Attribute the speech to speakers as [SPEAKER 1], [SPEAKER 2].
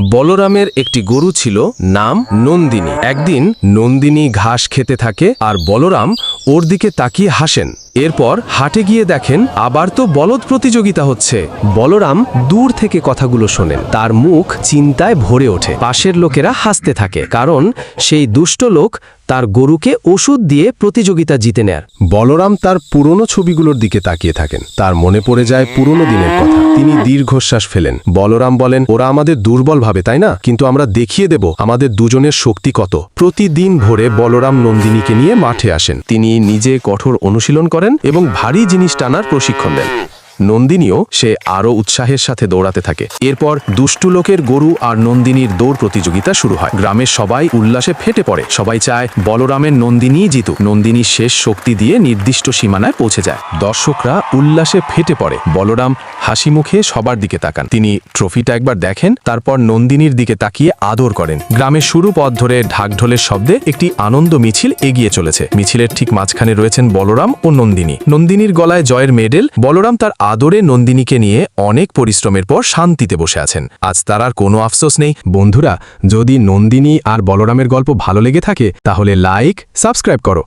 [SPEAKER 1] বলরামের একটি গরু ছিল নাম নন্দিনী। একদিন নন্দিনী ঘাস খেতে থাকে আর বলরাম ওর দিকে তাকিয়ে হাসেন। এরপর হাটে গিয়ে দেখেন আবার তো বলদ প্রতিযোগিতা হচ্ছে। বলরাম দূর থেকে কথাগুলো শোনেন। তার মুখ চিন্তায় ভরে ওঠে। পাশের লোকেরা হাসতে থাকে, কারণ সেই দুষ্ট লোক তার গরুকে ওষুধ দিয়ে প্রতিযোগিতা জিতে নেয়ার
[SPEAKER 2] বলরাম তার পুরনো ছবিগুলোর দিকে তাকিয়ে থাকেন। তার মনে পড়ে যায় পুরনো দিনের কথা। তিনি দীর্ঘশ্বাস ফেলেন। বলরাম বলেন, ওরা আমাদের দুর্বল ভাবে, তাই না? কিন্তু আমরা দেখিয়ে দেব আমাদের দুজনের শক্তি কত। প্রতিদিন ভোরে বলরাম নন্দিনীকে নিয়ে মাঠে আসেন। তিনি নিজে কঠোর অনুশীলন করেন এবং ভারী জিনিস টানার প্রশিক্ষণ দেন। নন্দিনীও সে আরও উৎসাহের সাথে দৌড়াতে থাকে। এরপর দুষ্টু লোকের গরু আর নন্দিনীর দৌড় প্রতিযোগিতা শুরু হয়। গ্রামের সবাই উল্লাসে ফেটে পড়ে। সবাই চায় বলরামের নন্দিনীই জিতুক। নন্দিনী শেষ শক্তি দিয়ে নির্দিষ্ট সীমানায় পৌঁছে যায়। দর্শকরা উল্লাসে ফেটে পড়ে। বলরাম হাসি মুখে সবার দিকে তাকান। তিনি ট্রফিটা একবার দেখেন, তারপর নন্দিনীর দিকে তাকিয়ে আদর করেন। গ্রামের শুরু পথ ধরে ঢাকঢোলের শব্দে একটি আনন্দ মিছিল এগিয়ে চলেছে। মিছিলের ঠিক মাঝখানে রয়েছেন বলরাম ও নন্দিনী। নন্দিনীর গলায় জয়ের মেডেল। বলরাম তার আদরে নন্দিনীকে নিয়ে অনেক পরিশ্রমের পর শান্তিতে বসে আছেন। আজ তার আর কোনো আফসোস নেই। বন্ধুরা, যদি নন্দিনী আর বলরামের গল্প ভালো লেগে থাকে, তাহলে লাইক সাবস্ক্রাইব করো।